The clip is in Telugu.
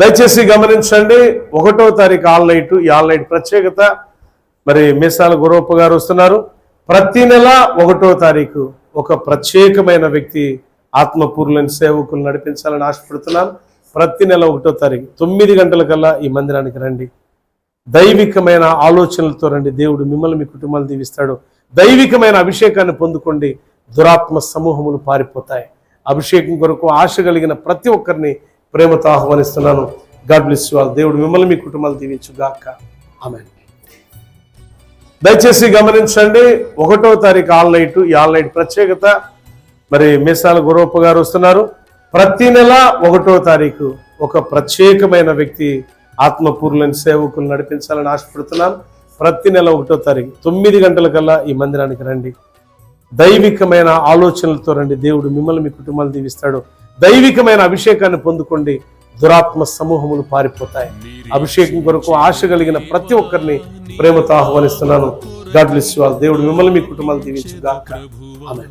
దయచేసి గమనించండి ఒకటో తారీఖు ఆల్ నైట్ ఈ ఆల్ నైట్ ప్రత్యేకత. మరి మీసాల గురవప్ప గారు వస్తున్నారు. ప్రతి నెల ఒకటో తారీఖు ఒక ప్రత్యేకమైన వ్యక్తి ఆత్మపూర్లని సేవకులు నడిపించాలని ఆశపడుతున్నాను. ప్రతి నెల ఒకటో తారీఖు తొమ్మిది గంటలకల్లా ఈ మందిరానికి రండి. దైవికమైన ఆలోచనలతో రండి. దేవుడు మిమ్మల్ని మీ కుటుంబాలు దీవిస్తాడు. దైవికమైన అభిషేకాన్ని పొందుకోండి. దురాత్మ సమూహములు పారిపోతాయి. అభిషేకం కొరకు ఆశ కలిగిన ప్రతి ఒక్కరిని ప్రేమతో ఆహ్వానిస్తున్నాను. గాడ్ బ్లెస్ వాళ్ళు దేవుడు మిమ్మల్ని మీ కుటుంబాలు దీవించు గాక ఆమె దయచేసి గమనించండి ఒకటో తారీఖు ఆల్ నైట్ ఈ ఆల్ నైట్ ప్రత్యేకత. మరి మీసాల గురవప్ప గారు వస్తున్నారు. ప్రతి నెల ఒకటో తారీఖు ఒక ప్రత్యేకమైన వ్యక్తి ఆత్మపూర్లని సేవకులు నడిపించాలని ఆశపడుతున్నాను ప్రతి నెల ఒకటో తారీఖు తొమ్మిది గంటలకల్లా ఈ మందిరానికి రండి. దైవికమైన ఆలోచనలతో రండి. దేవుడు మిమ్మల్ని మీ కుటుంబాలు దీవిస్తాడు. దైవికమైన అభిషేకాన్ని పొందుకోండి. దురాత్మ సమూహములు పారిపోతాయి. అభిషేకం కొరకు ఆశ కలిగిన ప్రతి ఒక్కరిని ప్రేమతో ఆహ్వానిస్తున్నాను. God bless you all. దేవుడు మిమ్మల్ని మీ కుటుంబాలు దీవించు ఆమె